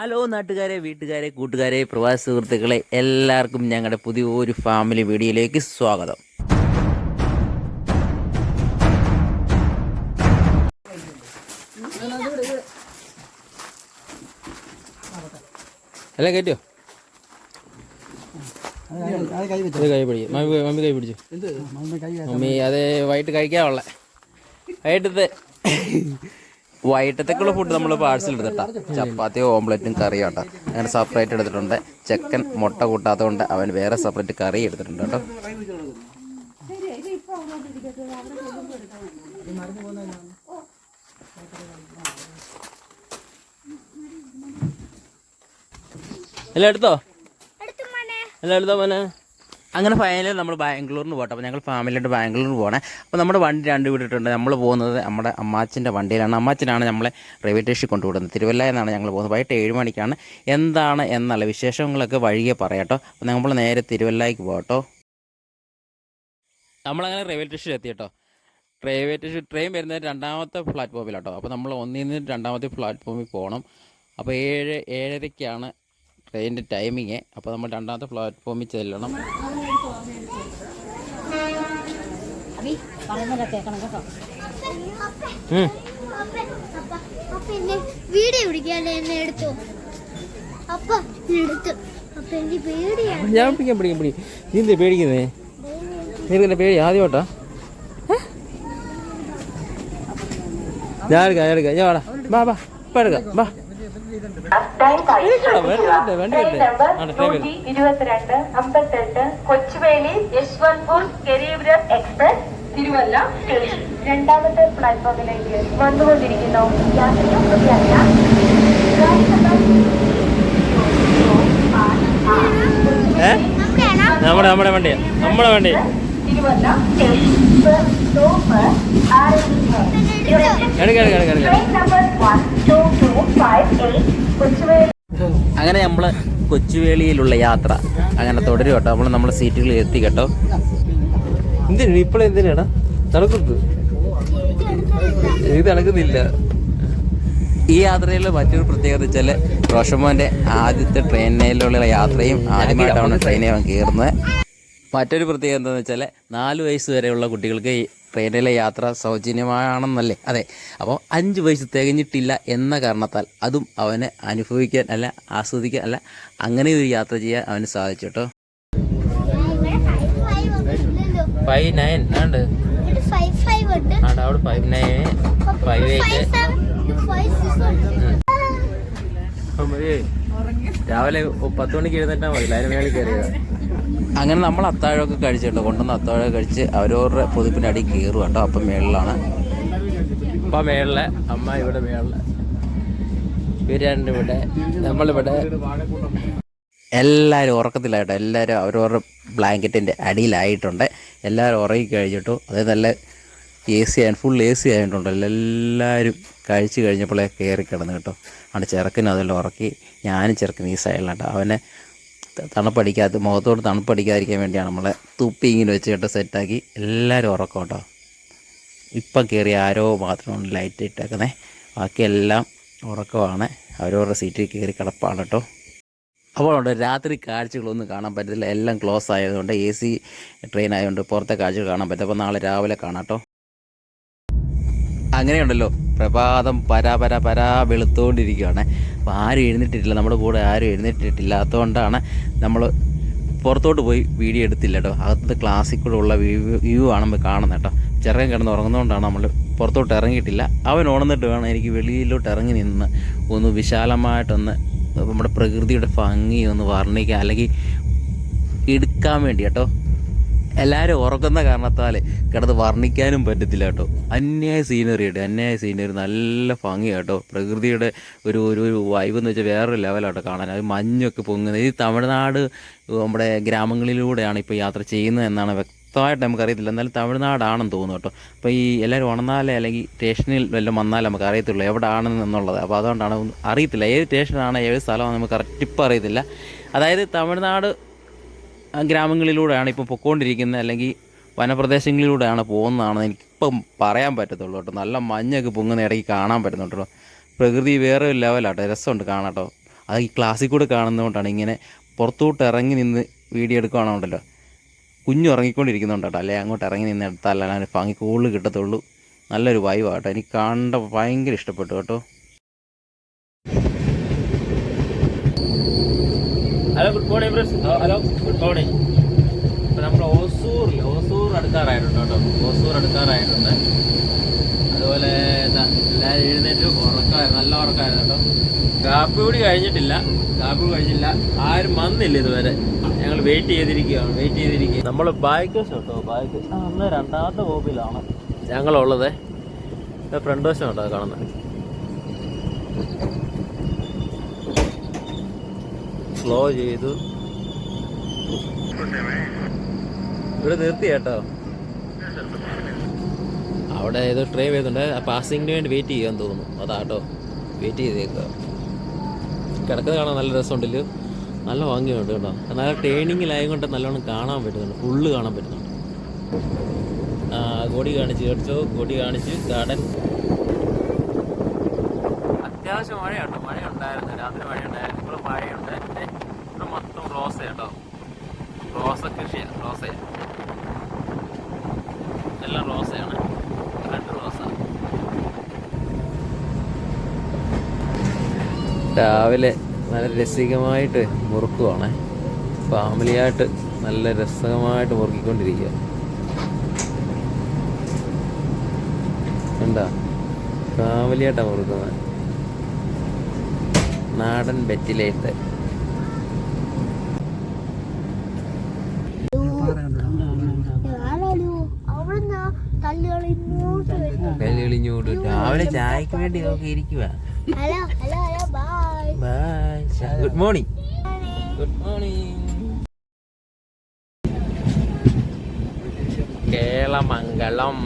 Hello നാട്ടുകാരെ വീട്ടുകാരെ കൂട്ടുകാരെ പ്രവാസി സുഹൃത്തുക്കളെ എല്ലാവർക്കും ഞങ്ങളുടെ പുതിയ ഒരു ഫാമിലി വീഡിയോയിലേക്ക് സ്വാഗതം. അല്ല കേട്ടോ കൈ പിടിക്കും. മമ്മി മമ്മി കൈ പിടിച്ചു. മമ്മി അത് വൈകിട്ട് കഴിക്കാനുള്ള. വൈകിട്ടത്തെ വൈകിട്ടത്തേക്കുള്ള ഫുഡ് നമ്മൾ പാഴ്സൽ എടുത്തിട്ടാ. ചപ്പാത്തി ഓംലെറ്റും കറിയോ കേട്ടോ അങ്ങനെ സെപ്പറേറ്റ് എടുത്തിട്ടുണ്ട്. ചെക്കൻ മുട്ട കൂട്ടാത്തതുകൊണ്ട് അവൻ വേറെ സെപ്പറേറ്റ് കറി എടുത്തിട്ടുണ്ട് കേട്ടോ. എല്ലാം എടുത്തോ? എല്ലാം എടുത്തോ മോനെ? അങ്ങനെ ഫൈനലി നമ്മൾ ബാംഗ്ലൂരിന് പോട്ടെ. അപ്പോൾ ഞങ്ങൾ ഫാമിലിയായിട്ട് ബാംഗ്ലൂരിന് പോകണേ അപ്പോൾ നമ്മുടെ വണ്ടി രണ്ട് വിട്ടിട്ടുണ്ട് നമ്മൾ പോകുന്നത് നമ്മുടെ അമ്മാച്ചിന്റെ വണ്ടിയിലാണ്. അമ്മാച്ചനാണ് നമ്മളെ റെയിൽവേ സ്റ്റേഷനിൽ കൊണ്ടുവിടുന്നത്. തിരുവല്ല എന്നാണ് ഞങ്ങൾ പോകുന്നത്. വൈകിട്ട് ഏഴ് മണിക്കാണ്. എന്താണ് എന്നല്ല വിശേഷങ്ങളൊക്കെ വഴിയെ പറയാട്ടോ അപ്പോൾ നമ്മൾ നേരെ തിരുവല്ലയ്ക്ക് പോകട്ടോ നമ്മളങ്ങനെ റെയിൽവേ സ്റ്റേഷനിൽ എത്തി കേട്ടോ റെയിൽവേ സ്റ്റേഷൻ ട്രെയിൻ വരുന്നത് രണ്ടാമത്തെ പ്ലാറ്റ്ഫോമിലാട്ടോ അപ്പോൾ നമ്മൾ ഒന്നിൽ നിന്ന് രണ്ടാമത്തെ പ്ലാറ്റ്ഫോമിൽ പോകണം അപ്പോൾ ഏഴ് ഏഴരയ്ക്കാണ് ട്രെയിനിന്റെ ടൈമിങ് അപ്പോൾ നമ്മൾ രണ്ടാമത്തെ പ്ലാറ്റ്ഫോമിൽ ചെല്ലണം. കേൾക്കണം കേട്ടോ. വീഡിയോ പിടിക്കാല്ലേ എന്നെ എടുത്തു? അപ്പ എന്നെ എടുത്തു. അപ്പൊ എനിക്ക് പേടിയാണ് ഞാൻ പിടിക്കാൻ പിടിക്കാൻ പിടി നീ എന്താ പേടിക്കുന്നേ? നിനക്ക് എന്നെ പേടി? ആദ്യമായിട്ടാ? ഞാൻ എടുക്കാം ഞാൻ എടുക്കാം. ഞാൻ വാടാ. ബാ ബാ ഇപ്പം എടുക്കാം. വാ. ഇരുപത്തിരണ്ട് അമ്പത്തെട്ട് കൊച്ചുവേലി യശ്വന്ത്പൂർ ഗരീബ്രഥ് എക്സ്പ്രസ് തിരുവല്ല സ്റ്റേഷൻ രണ്ടാമത്തെ പ്ലാറ്റ്ഫോമിലേക്ക് വന്നുകൊണ്ടിരിക്കുന്നു. നമ്മുടെ നമ്മുടെ വണ്ടിയാ. നമ്മുടെ വണ്ടി. തിരുവല്ല അങ്ങനെ നമ്മൾ കൊച്ചുവേളിയിലുള്ള യാത്ര അങ്ങനെ തുടരും കേട്ടോ. നമ്മൾ നമ്മുടെ സീറ്റുകളിൽ എത്തി കേട്ടോ. എന്തിനാ? ഇപ്പോഴെന്തിനാടാ നടക്കുന്നത് ഇത് നടക്കുന്നില്ല. ഈ യാത്രയിൽ മറ്റൊരു പ്രത്യേകത വെച്ചാൽ റോഷമോന്റെ ആദ്യത്തെ ട്രെയിനിലുള്ള യാത്രയും ആദ്യമായിട്ടാണ് ട്രെയിനിൽ അവൻ കയറുന്നത് മറ്റൊരു പ്രത്യേകത എന്താണെന്ന് വെച്ചാൽ നാല് വയസ്സ് വരെയുള്ള കുട്ടികൾക്ക് ഈ ട്രെയിനിലെ യാത്ര സൗജന്യമാണെന്നല്ലേ? അതെ. അപ്പോൾ അഞ്ച് വയസ്സ് തികഞ്ഞിട്ടില്ല എന്ന കാരണത്താൽ അതും അവനെ അനുഭവിക്കാൻ അല്ല ആസ്വദിക്കാൻ അല്ല അങ്ങനെ ഒരു യാത്ര ചെയ്യാൻ അവന് സാധിച്ചു കേട്ടോ. ഫൈവ് നയൻ ആണ്ട്. അവിടെ five nine five eight seven five six രാവിലെ പത്ത് മണിക്ക് എഴുന്നേറ്റാ മതി. അതിന് മേളിൽ കയറിയത്. അങ്ങനെ നമ്മൾ അത്താഴമൊക്കെ കഴിച്ചിട്ടുണ്ട്. കൊണ്ടുവന്ന് അത്താഴമൊക്കെ കഴിച്ച് അവരവരുടെ പൊതുപ്പിന്റെ അടി കയറുക കേട്ടോ അപ്പം മേളിലാണ്. അപ്പം മേളിലെ അമ്മ ഇവിടെ മേളിൽ. ഇവരണ്ടിവിടെ നമ്മളിവിടെ എല്ലാവരും ഉറക്കത്തിലായിട്ടോ എല്ലാവരും അവരവരുടെ ബ്ലാങ്കറ്റിന്റെ അടിയിലായിട്ടുണ്ട്. എല്ലാവരും ഉറങ്ങി കഴിഞ്ഞിട്ടു. അതായത് നല്ല എ സി ആയി ഫുൾ എ സി ആയിട്ടുണ്ടല്ലോ എല്ലാവരും കഴിച്ച് കഴിഞ്ഞപ്പോഴേ കയറി കിടന്ന് കേട്ടോ. അവിടെ ചെറുക്കനും അതെല്ലാം ഉറക്കി ഞാനും ചെറുക്കൻ ഈ സൈഡിലാണ് അവനെ തണുപ്പടിക്കാത്ത മുഖത്തോട് തണുപ്പടിക്കാതിരിക്കാൻ വേണ്ടിയാണ് നമ്മളെ തുപ്പി ഇങ്ങനെ വെച്ച് കേട്ടോ സെറ്റാക്കി. എല്ലാവരും ഉറക്കം കേട്ടോ. ഇപ്പം കയറി ആരോ മാത്രമാണ് ലൈറ്റ് ഇട്ടേക്കുന്നത് ബാക്കിയെല്ലാം ഉറക്കമാണ്. അവരവരുടെ സീറ്റിൽ കയറി കിടപ്പാണ് കേട്ടോ. അപ്പോൾ ഉണ്ട് രാത്രി കാഴ്ചകളൊന്നും കാണാൻ പറ്റത്തില്ല. എല്ലാം ക്ലോസ് ആയതുകൊണ്ട് എ സി ട്രെയിൻ ആയതുകൊണ്ട് പുറത്തെ കാഴ്ചകൾ കാണാൻ പറ്റും അപ്പോൾ നാളെ രാവിലെ കാണാം കേട്ടോ. അങ്ങനെയുണ്ടല്ലോ. പ്രഭാതം പരാ പരാ പരാ വെളുത്തുകൊണ്ടിരിക്കുകയാണ് അപ്പോൾ ആരും എഴുന്നേറ്റിട്ടില്ല നമ്മുടെ കൂടെ ആരും എഴുന്നേറ്റിട്ടില്ലാത്തതുകൊണ്ടാണ് നമ്മൾ പുറത്തോട്ട് പോയി വീഡിയോ എടുത്തില്ല കേട്ടോ. അകത്ത് ക്ലാസ്സിൽ കൂടെ ഉള്ള വ്യൂ വ്യൂ ആണ് നമ്മൾ കാണുന്നത് കേട്ടോ. ചെറുക്കൻ കിടന്ന് ഉറങ്ങുന്നതുകൊണ്ടാണ് നമ്മൾ പുറത്തോട്ട് ഇറങ്ങിയിട്ടില്ല. അവൻ ഉണർന്നിട്ട് വേണം എനിക്ക് വെളിയിലോട്ട് ഇറങ്ങി നിന്ന് ഒന്ന് വിശാലമായിട്ടൊന്ന് നമ്മുടെ പ്രകൃതിയുടെ ഭംഗി ഒന്ന് വർണിക്കാൻ അല്ലെങ്കിൽ എടുക്കാൻ വേണ്ടി കേട്ടോ. എല്ലാവരും ഉറക്കുന്ന കാരണത്താൽ കിടന്ന് വർണിക്കാനും പറ്റത്തില്ല കേട്ടോ. അന്യായ സീനറി കേട്ടോ അന്യായ സീനറി നല്ല ഭംഗി കേട്ടോ. പ്രകൃതിയുടെ ഒരു ഒരു വൈബ് എന്ന് വെച്ചാൽ വേറൊരു ലെവലാട്ടോ കാണാൻ. അത് മഞ്ഞൊക്കെ പൊങ്ങുന്നത് ഈ തമിഴ്നാട് നമ്മുടെ ഗ്രാമങ്ങളിലൂടെയാണ് ഇപ്പോൾ യാത്ര ചെയ്യുന്നത് എന്നാണ് വ്യക്തമായിട്ട് നമുക്കറിയത്തില്ല. എന്നാലും തമിഴ്നാടാണെന്ന് തോന്നുന്നു കേട്ടോ. അപ്പോൾ ഈ എല്ലാവരും ഉണർന്നാലേ അല്ലെങ്കിൽ സ്റ്റേഷനിൽ വല്ലതും വന്നാലേ നമുക്ക് അറിയത്തുള്ളൂ എവിടെയാണെന്നുള്ളത് അപ്പോൾ അതുകൊണ്ടാണ് അറിയത്തില്ല. ഏത് സ്റ്റേഷനാണ് ഏത് സ്ഥലമാണ് നമുക്ക് കറക്റ്റ് ഇപ്പം അറിയത്തില്ല. അതായത് തമിഴ്നാട് ഗ്രാമങ്ങളിലൂടെയാണ് ഇപ്പോൾ പൊക്കോണ്ടിരിക്കുന്നത് അല്ലെങ്കിൽ വനപ്രദേശങ്ങളിലൂടെയാണ് പോകുന്നതാണെന്ന് എനിക്കിപ്പം പറയാൻ പറ്റത്തുള്ളൂ കേട്ടോ. നല്ല മഞ്ഞൊക്കെ പൊങ്ങുന്ന ഇടയ്ക്ക് കാണാൻ പറ്റുന്നുണ്ട് കേട്ടോ. പ്രകൃതി വേറെ ഒരു ലെവലാട്ടോ രസമുണ്ട് കാണാട്ടോ അത് ഈ ക്ലാസ്സിൽ കൂടെ കാണുന്നതുകൊണ്ടാണ് ഇങ്ങനെ പുറത്തോട്ട് ഇറങ്ങി നിന്ന് വീഡിയോ എടുക്കുകയാണുണ്ടല്ലോ കുഞ്ഞു ഇറങ്ങിക്കൊണ്ടിരിക്കുന്നുണ്ടോ അല്ലേ അങ്ങോട്ട് ഇറങ്ങി നിന്ന് എടുത്താലാണ് അതിന് ഭംഗി കൂടുതൽ കിട്ടത്തുള്ളൂ. നല്ലൊരു വൈവാട്ടോ കേട്ടോ. എനിക്ക് കാണേണ്ട ഭയങ്കര ഇഷ്ടപ്പെട്ടു കേട്ടോ. Hello good morning friends hello good morning ഇപ്പം നമ്മൾ ഓസൂറിൽ ഓസൂർ അടുക്കാറായിട്ടുണ്ട് കേട്ടോ. ഓസൂർ അടുക്കാറായിട്ടുണ്ട് അതുപോലെ എന്താ എല്ലാവരും എഴുന്നേറ്റ്. ഉറക്കമായിരുന്നു നല്ല ഉറക്കമായിരുന്നു കേട്ടോ. കാപ്പി കൂടി കഴിഞ്ഞിട്ടില്ല. കാപ്പി കഴിഞ്ഞില്ല. ആരും വന്നില്ല ഇതുവരെ. ഞങ്ങൾ വെയിറ്റ് ചെയ്തിരിക്കുകയാണ് വെയിറ്റ് ചെയ്തിരിക്കുക നമ്മൾ ബൈക്ക് വശം കേട്ടോ ബൈക്ക് അന്ന് രണ്ടാമത്തെ കോപ്പിലാണ് ഞങ്ങളുള്ളത്. ഫ്രണ്ട് വശം കേട്ടോ കാണുന്നത്. സ്ലോ ചെയ്തു. ഇവിടെ നിർത്തി കേട്ടോ. അവിടെ ഏതോ ഡ്രൈവ് ചെയ്തുണ്ട് ആ പാസിങ്ങിന് വേണ്ടി വെയിറ്റ് ചെയ്യാൻ തോന്നുന്നു. അതാട്ടോ. വെയിറ്റ് ചെയ്തേക്കുക. കിടക്കുന്നത് കാണാൻ നല്ല രസമുണ്ടല്ലോ. നല്ല ഭംഗിയുണ്ട് കേട്ടോ. നല്ല കൊണ്ട് നല്ലോണം കാണാൻ പറ്റുന്നുണ്ട്. ഫുള്ള് കാണാൻ പറ്റുന്നുണ്ട്. ആ കൊടി കാണിച്ച് കേട്ടോ കൊടി കാണിച്ച് ഗാർഡൻ മഴയുണ്ട്. മഴയുണ്ടായിരുന്നു. രാത്രി മഴയുണ്ടായിരുന്നു. ഇപ്പോൾ മഴയുണ്ട്. ഇവിടെ മൊത്തം റോസ കേട്ടോ റോസ കൃഷിയാണ് റോസ. എല്ലാം റോസയാണ്. രണ്ട് റോസ. രാവിലെ നല്ല രസികമായിട്ട് മുറുക്കുവാണ്. ഫാമിലിയായിട്ട് നല്ല രസകമായിട്ട് മുറുക്കിക്കൊണ്ടിരിക്കുക. എന്താ ഫാമിലിയായിട്ടാണ് മുറുക്കുന്നത്. നാടൻ ബെറ്റിലേത്ത് കല്ലിളിഞ്ഞോട്ട് രാവിലെ ചായക്ക് വേണ്ടി നോക്കി ഇരിക്കുക bye good morning good morning Kelamangalam.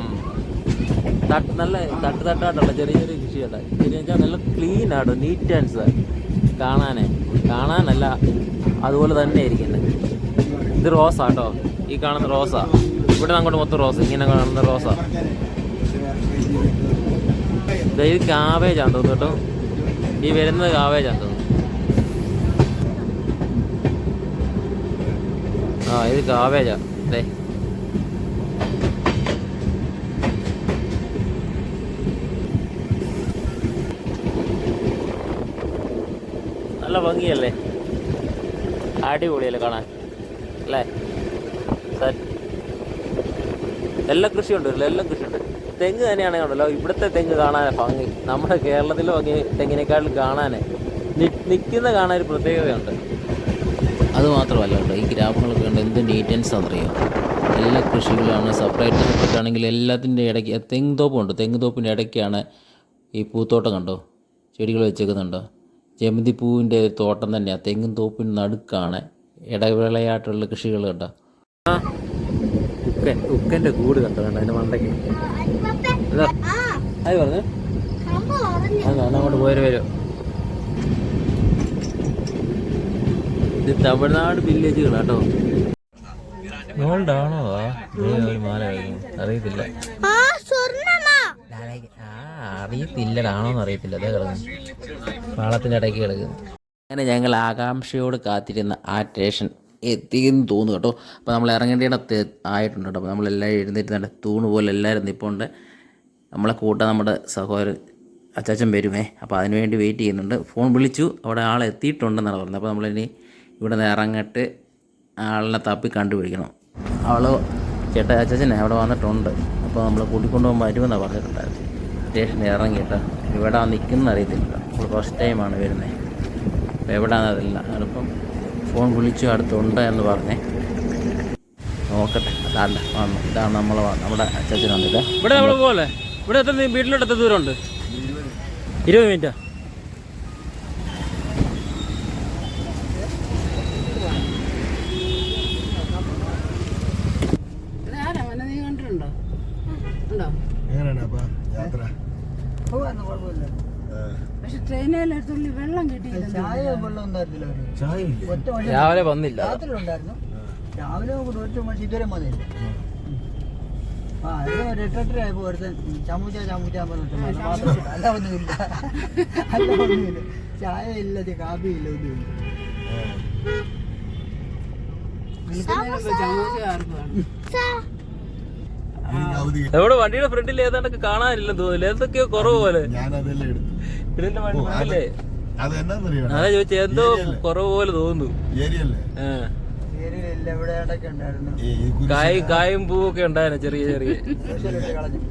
നല്ല തട്ട് തട്ടായിട്ടുള്ള ചെറിയ ചെറിയ കൃഷിയുണ്ട് ചെറിയ നല്ല ക്ലീൻ ആട്ടോ നീറ്റ് ആൻഡ് സാർ കാണാനേ. കാണാനല്ല അതുപോലെ തന്നെ ഇരിക്കുന്നത് ഇത് റോസാ കേട്ടോ ഈ കാണുന്ന റോസാ. ഇവിടെ അങ്ങോട്ട് മൊത്തം റോസ് ഇങ്ങനെ കാണുന്ന റോസാ. ഇത് കാവേജാന്ന് തോന്നുന്നു കേട്ടോ. ഈ വരുന്നത് കാവേജാന്ന് തോന്നുന്നു. ആ ഇത് കാവേജാ. ദേ. നല്ല ഭംഗിയല്ലേ? അടിപൊളിയല്ലേ കാണാൻ അല്ലേ? എല്ലാം കൃഷിയുണ്ട് എല്ലാം കൃഷിയുണ്ട്. തെങ്ങ് തന്നെയാണ് കണ്ടല്ലോ. ഇവിടുത്തെ തെങ്ങ് കാണാൻ ഭംഗി. നമ്മുടെ കേരളത്തിലെ ഭംഗി തെങ്ങിനേക്കാളും കാണാൻ നിൽക്കുന്ന കാണാൻ ഒരു പ്രത്യേകതയുണ്ട്. അത് മാത്രമല്ല കേട്ടോ ഈ ഗ്രാമങ്ങളൊക്കെ ഉണ്ട് എന്ത് നീറ്റൻസ് അറിയോ? എല്ലാ കൃഷികളാണ് സെപ്പറേറ്റ് സെപ്പറേറ്റ് ആണെങ്കിൽ എല്ലാത്തിന്റെ ഇടയ്ക്ക് തെങ്ങ് തോപ്പുണ്ട്. തെങ്ങ് തോപ്പിന്റെ ഇടയ്ക്കാണ് ഈ പൂത്തോട്ടം കണ്ടോ? ചെടികൾ വെച്ചേക്കുന്നുണ്ടോ? ജമന്തി പൂവിന്റെ ഒരു തോട്ടം തന്നെയാണ് തെങ്ങും തോപ്പിന് നടുക്കാണ് ഇടവേളയായിട്ടുള്ള കൃഷികൾ കണ്ടോ ഉക്കൻ ഉക്കന്റെ കൂട് കണ്ടോ? കണ്ടോ? അതിന്റെ മണ്ടയ്ക്ക്. അത്. പറഞ്ഞു? അതാ അങ്ങോട്ട് പോയി വരും. ഇത് തമിഴ്നാട് വില്ലേജുകൾ കേട്ടോ ഗോൾഡാണോ ഒരു മാല അറിയത്തില്ല. ആ സ്വർണമാ. ആ അറിയത്തില്ലടാണോന്ന് അറിയത്തില്ല. അതേ കിടക്കുന്നു. പാളത്തിന്റെ ഇടയ്ക്ക് കിടക്കുന്നു അങ്ങനെ ഞങ്ങൾ ആകാംക്ഷയോട് കാത്തിരുന്ന ആ സ്റ്റേഷൻ എത്തിയെന്ന് തോന്നുന്നു കേട്ടോ. അപ്പോൾ നമ്മൾ ഇറങ്ങേണ്ടിയിടത്ത് ആയിട്ടുണ്ട് കേട്ടോ. അപ്പോൾ നമ്മളെല്ലാം എഴുന്നേറ്റ് തൂണ് പോലെ എല്ലാവരും നിൽപ്പുണ്ട് നമ്മളെ കൂട്ടം നമ്മുടെ സഹോദരൻ അച്ചാച്ചൻ വരുമേ. അപ്പോൾ അതിന് വേണ്ടി വെയിറ്റ് ചെയ്യുന്നുണ്ട്. ഫോൺ വിളിച്ചു. അവിടെ ആൾ എത്തിയിട്ടുണ്ടെന്നാണ് പറഞ്ഞത്. അപ്പോൾ നമ്മളിനി ഇവിടെ നിന്ന് ഇറങ്ങിട്ട് ആളിനെ തപ്പി കണ്ടുപിടിക്കണം. അവൾ ചേട്ടാ അച്ചാച്ചനെ അവിടെ വന്നിട്ടുണ്ട്. അപ്പോൾ നമ്മൾ കൂട്ടിക്കൊണ്ടുപോകാൻ വരുമെന്നാണ് പറഞ്ഞിട്ടുണ്ടായിരുന്നു സ്റ്റേഷനിൽ ഇറങ്ങിയിട്ട് ഇവിടെ നിൽക്കുന്ന അറിയത്തില്ല നമ്മൾ ഫസ്റ്റ് ടൈമാണ് വരുന്നത്. അപ്പോൾ എവിടെയാണെന്ന് അറിയില്ല. അതിപ്പം ഫോൺ വിളിച്ചു അടുത്തുണ്ട് എന്ന് പറഞ്ഞേ നോക്കട്ടെ. അതല്ല വന്നു. ഇതാണ് നമ്മൾ നമ്മുടെ അച്ഛൻ വന്നിട്ട്. ഇവിടെ നമ്മൾ പോലെ ഇവിടെ എത്ര വീട്ടിലോട്ട് എത്ര ദൂരമുണ്ട്? ഇരുപത് മിനിറ്റാ. എങ്ങനെയാണ് അപ്പൊ? യാത്ര. പക്ഷെ ട്രെയിനിലെടുത്തുള്ളി വെള്ളം കിട്ടിയില്ല ചായ വെള്ളം ഉണ്ടായിരുന്നില്ല ചായ ഒറ്റ വഴി രാവിലെ വന്നില്ല. രാത്രി ഉണ്ടായിരുന്നു രാവിലെ കൂടെ ഒറ്റ മണി ഇതുവരെ മതിയില്ല. ആ. ഇത് ഒരു എട്ടെട്ടര ആയപ്പോ ഒരുത്തൻ ചമ്മൂച്ച ചമ്മൂച്ച പറഞ്ഞിട്ട് വന്നു. മാത്രമേ ഉള്ളൂ. അല്ല ഒന്നുമില്ല. അല്ല ഒന്നുമില്ല. ചായ ഇല്ല കാപ്പി ഇല്ല ആർക്ക് നമ്മുടെ വണ്ടിയുടെ ഫ്രണ്ടിൽ ഏതാണ്ടൊക്കെ കാണാനില്ലെന്ന് തോന്നില്ല ഏതൊക്കെയോ കുറവ് പോലെ. ഇതിന്റെ വണ്ടി ഫ്രണ്ടിലേ. അത് എന്നാന്നറിയോ? അതാ ചോദിച്ചത് എന്തോ കുറവ് പോലെ തോന്നുന്നു. കായും കായും പൂവൊക്കെ ഉണ്ടായിരുന്നു ചെറിയ ചെറിയ.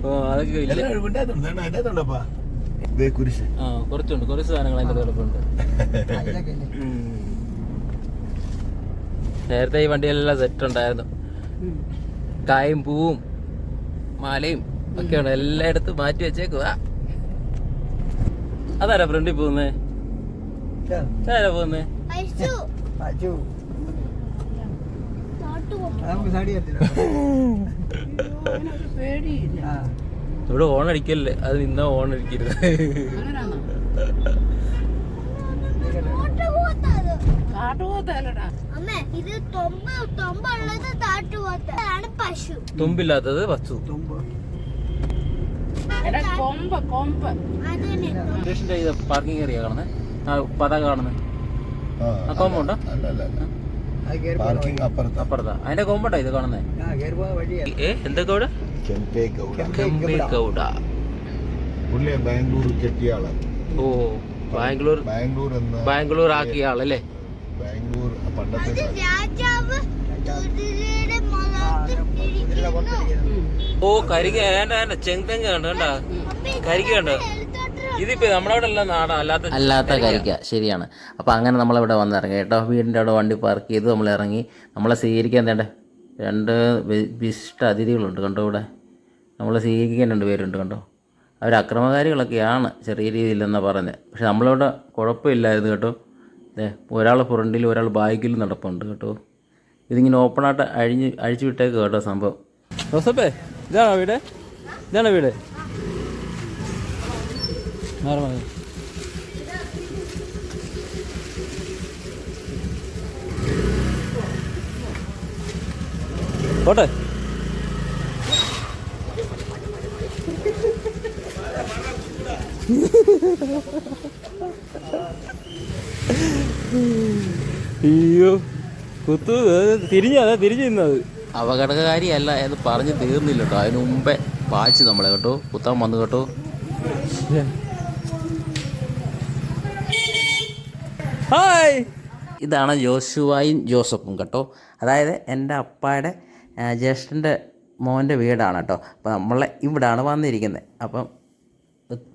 ഓ അതൊക്കെ ഇല്ല. ആ കുറച്ചുണ്ട്. കുറച്ച് സാധനങ്ങൾ അതിന്റെ ഉം. നേരത്തെ ഈ വണ്ടിയിലെല്ലാം സെറ്റ് ഉണ്ടായിരുന്നു. കായും പൂവും മാലയും ഒക്കെയാണ് എല്ലായിടത്തും മാറ്റി വെച്ചേക്കുക അതാരാ ഫ്രണ്ടിൽ പോകുന്നേ? ആരാ പോകുന്നേ? ഇവിടെ ഓണടിക്കല്ലേ? അത് അത് നമുക്ക് അത് പശു. സ്റ്റേഷന്റെ ഇത് പാർക്കിംഗ് ഏരിയ കാണുന്നത് ആ പതാക കാണുന്നത് ആ, കോമ്പൗണ്ടോ. അപ്പുറത്താ. അപ്പുറത്താ. അതിന്റെ കോമ്പൗണ്ടാ ഇത് കാണുന്നത് ഏ കെമ്പേ ഗൗഡ. ബാംഗ്ലൂർ കെട്ടിയ ഓ ബാംഗ്ലൂർ ബാംഗ്ലൂർ എന്ന ബാംഗ്ലൂർ ആക്കിയ ആളല്ലേ? ഓ കരിക ഏണ്ട ചെങ്തെങ്ങ കണ്ടോ? കണ്ട കരിക കണ്ടോ ഇതിപ്പോ നമ്മളവിടെ അല്ല നാടാ അല്ലാത്ത അല്ലാത്ത കരിക്ക. ശരിയാണ്. അപ്പോൾ അങ്ങനെ നമ്മളിവിടെ വന്നിറങ്ങി. കേട്ടോ വീടിന്റെ അവിടെ വണ്ടി പാർക്ക് ചെയ്ത് നമ്മൾ ഇറങ്ങി. നമ്മളെ സ്വീകരിക്കാൻ തേണ്ടേ? രണ്ട് വിശിഷ്ട അതിഥികളുണ്ട് കണ്ടോ ഇവിടെ? നമ്മളെ സ്വീകരിക്കാൻ രണ്ട് പേരുണ്ട് കണ്ടോ? അവർ അക്രമകാരികളൊക്കെയാണ് ചെറിയ രീതിയിലെന്നാണ് പറഞ്ഞത് പക്ഷെ നമ്മളിവിടെ കുഴപ്പമില്ലായിരുന്നു കേട്ടോ. ഒരാൾ ഫ്രണ്ടിൽ ഒരാൾ ബാക്കിൽ നടപ്പുണ്ട് കേട്ടോ. ഇതിങ്ങനെ ഓപ്പണായിട്ട് അഴിഞ്ഞ് അഴിച്ചു വിട്ടേക്ക് കേട്ടോ സംഭവം. ജോസഫേ ഇതാണോ വീട്? ഇതാണോ വീട്? പോട്ടെ ha ha ha പോട്ടെ. അയ്യോ കുത്തു തിരിഞ്ഞ അതാ തിരിഞ്ഞു നിന്നത്. അപകടകാരിയല്ല എന്ന് പറഞ്ഞു തീർന്നില്ല കേട്ടോ അതിന് മുമ്പേ പാച്ച് നമ്മളെ കേട്ടോ കുത്താൻ വന്നു കേട്ടോ. ഹായ്. ഇതാണ് ജോഷുവായും ജോസഫും കേട്ടോ. അതായത് എന്റെ അപ്പായുടെ ജ്യേഷ്ഠന്റെ മോന്റെ വീടാണ് കേട്ടോ. അപ്പോൾ നമ്മളെ ഇവിടാണ് വന്നിരിക്കുന്നത്. അപ്പം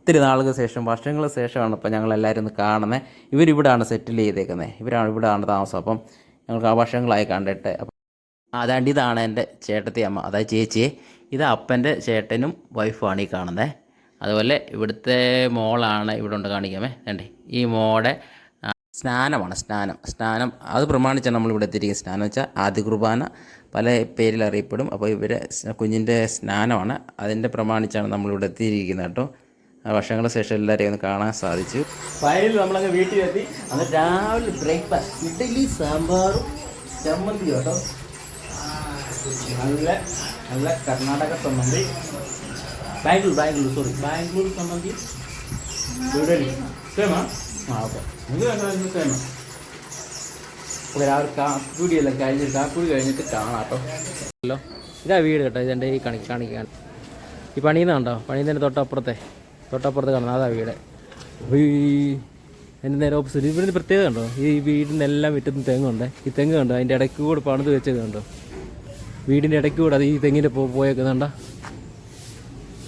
ഒത്തിരി നാളുകൾക്ക് ശേഷം വർഷങ്ങൾക്ക് ശേഷമാണ് ഇപ്പോൾ ഞങ്ങളെല്ലാവരും ഒന്ന് കാണുന്നത്. ഇവരിവിടാണ് സെറ്റിൽ ചെയ്തേക്കുന്നത് ഇവരാണ് ഇവിടാണ് താമസം. അപ്പം ഞങ്ങൾക്ക് ആ വർഷങ്ങളായി കണ്ടിട്ട് അപ്പം അതാണ്ട് ഇതാണ് എന്റെ ചേട്ടത്തി അമ്മ അതായത് ചേച്ചി ഇത് അപ്പന്റെ ചേട്ടനും വൈഫുമാണ് ഈ കാണുന്നത് അതുപോലെ ഇവിടുത്തെ മോളാണ് ഇവിടെ ഉണ്ട് കാണിക്കാമേ വേണ്ടേ ഈ മോടെ സ്നാനമാണ് സ്നാനം. സ്നാനം അത് പ്രമാണിച്ചാണ് നമ്മൾ ഇവിടെ എത്തിയിരിക്കുന്നത്. സ്നാനം വെച്ചാൽ ആദ്യ കുർബാന പല പേരിൽ അറിയപ്പെടും. അപ്പോൾ ഇവരെ കുഞ്ഞിന്റെ സ്നാനമാണ് അതിന്റെ പ്രമാണിച്ചാണ് നമ്മളിവിടെ എത്തിയിരിക്കുന്നത് കേട്ടോ. വർഷങ്ങൾക്ക് ശേഷം എല്ലാവരെയും ഒന്ന് കാണാൻ സാധിച്ചു. ഫൈനൽ നമ്മളങ്ങ് വീട്ടിലെത്തി. അന്ന് രാവിലെ ബ്രേക്ക്ഫാസ്റ്റ്. ഇഡ്ഡലി സാമ്പാറും ചമ്മന്തി കേട്ടോ. നല്ല നല്ല കർണാടക ചമ്മന്തി. ബാംഗ്ലൂർ ബാംഗ്ലൂർ സോറി ബാംഗ്ലൂർ ചമ്മന്തി. ഇഡലി സേമാ ആ? ഓക്കെ നിങ്ങൾക്ക് സേമ ഓക്കെ രാവിലെ കാപ്പുടിയെല്ലാം കഴിഞ്ഞിട്ട് കാപ്പുടി കഴിഞ്ഞിട്ട് കാണാം കേട്ടോ. ഹലോ. ഇതാ വീട് കേട്ടോ. ഇതെന്റെ ഈ കണിക്ക് കാണിക്കാൻ. ഈ പണിയുന്ന കണ്ടോ പണിയുന്നതിന്റെ തൊട്ടപ്പുറത്തെ. തൊട്ടപ്പുറത്ത് കാണുന്നത് അതാ വീട്. ഈ എന്റെ നേരെ ഓപ്പോസിറ്റ് ഇവിടുന്ന് പ്രത്യേകത കണ്ടോ? ഈ വീടിന്റെ എല്ലാം മുറ്റത്തും തെങ്ങുണ്ട് ഈ തെങ്ങ് കണ്ടോ? അതിന്റെ ഇടയ്ക്ക് കൂടെ പണിത് വെച്ചത് കണ്ടോ? വീടിന്റെ ഇടയ്ക്ക് കൂടെ അത് ഈ തെങ്ങിന്റെ പോ പോയേക്കുന്നുണ്ട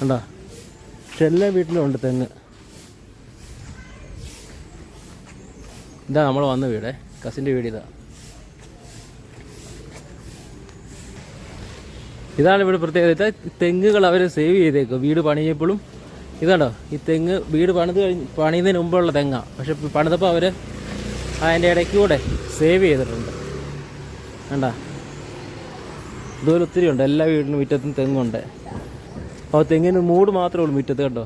കണ്ടോ? പക്ഷെ എല്ലാ വീട്ടിലും ഉണ്ട് തെങ്ങ്. ഇതാ നമ്മൾ വന്ന വീട്. കസിന്റെ വീട് ഇതാ. ഇതാണ് ഇവിടെ പ്രത്യേകത. തെങ്ങുകൾ അവർ സേവ് ചെയ്തേക്കും വീട് പണിയപ്പോഴും ഇതാണ്ടോ ഈ തെങ്ങ് വീട് പണിത് കഴിഞ്ഞ് പണിയുന്നതിന് മുമ്പുള്ള തെങ്ങാണ് പക്ഷെ പണിതപ്പോൾ അവർ അതിന്റെ ഇടയ്ക്ക് കൂടെ സേവ് ചെയ്തിട്ടുണ്ട്. വേണ്ട ഇതുപോലെ ഒത്തിരി ഉണ്ട്. എല്ലാ വീടിനും മുറ്റത്തും തെങ്ങുണ്ട്. അപ്പോൾ തെങ്ങിന് മൂട് മാത്രമേ ഉള്ളൂ മുറ്റത്ത് കണ്ടോ?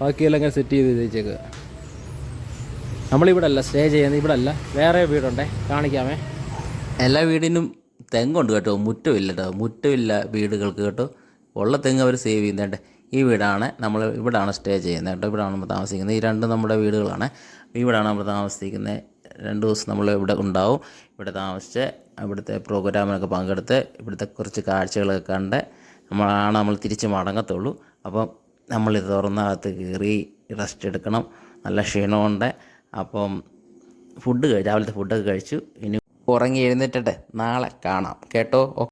ബാക്കിയെല്ലാം ഇങ്ങനെ സെറ്റ് ചെയ്ത് വെച്ചേക്കുക നമ്മളിവിടെ അല്ല സ്റ്റേ ചെയ്യുന്നത്. ഇവിടെ അല്ല വേറെ വീടുണ്ടേ? കാണിക്കാമേ. എല്ലാ വീടിനും തെങ്ങുണ്ട് കേട്ടോ. മുറ്റമില്ല കേട്ടോ. മുറ്റമില്ല വീടുകൾക്ക് കേട്ടോ. ഉള്ള തെങ്ങ് അവർ സേവ് ചെയ്യുന്നുണ്ട്. ഈ വീടാണ് നമ്മൾ ഇവിടാണ് സ്റ്റേ ചെയ്യുന്നത് കേട്ടോ. ഇവിടാണ് നമ്മൾ താമസിക്കുന്നത്. ഈ രണ്ട് നമ്മുടെ വീടുകളാണ്. ഈ വീടാണ് നമ്മൾ താമസിക്കുന്നത്. രണ്ട് ദിവസം നമ്മൾ ഇവിടെ ഉണ്ടാവും. ഇവിടെ താമസിച്ച് ഇവിടുത്തെ പ്രോഗ്രാമിനൊക്കെ പങ്കെടുത്ത് ഇവിടുത്തെ കുറച്ച് കാഴ്ചകളൊക്കെ കണ്ട് നമ്മളാണ് നമ്മൾ തിരിച്ച് മടങ്ങത്തുള്ളൂ. അപ്പം നമ്മളിത് തുറന്നകത്ത് കയറി റെസ്റ്റ് എടുക്കണം. നല്ല ക്ഷീണമുണ്ട്. അപ്പം ഫുഡ് രാവിലത്തെ ഫുഡൊക്കെ കഴിച്ചു. ഇനി ഉറങ്ങി എഴുന്നേറ്റട്ടെ. നാളെ കാണാം. കേട്ടോ?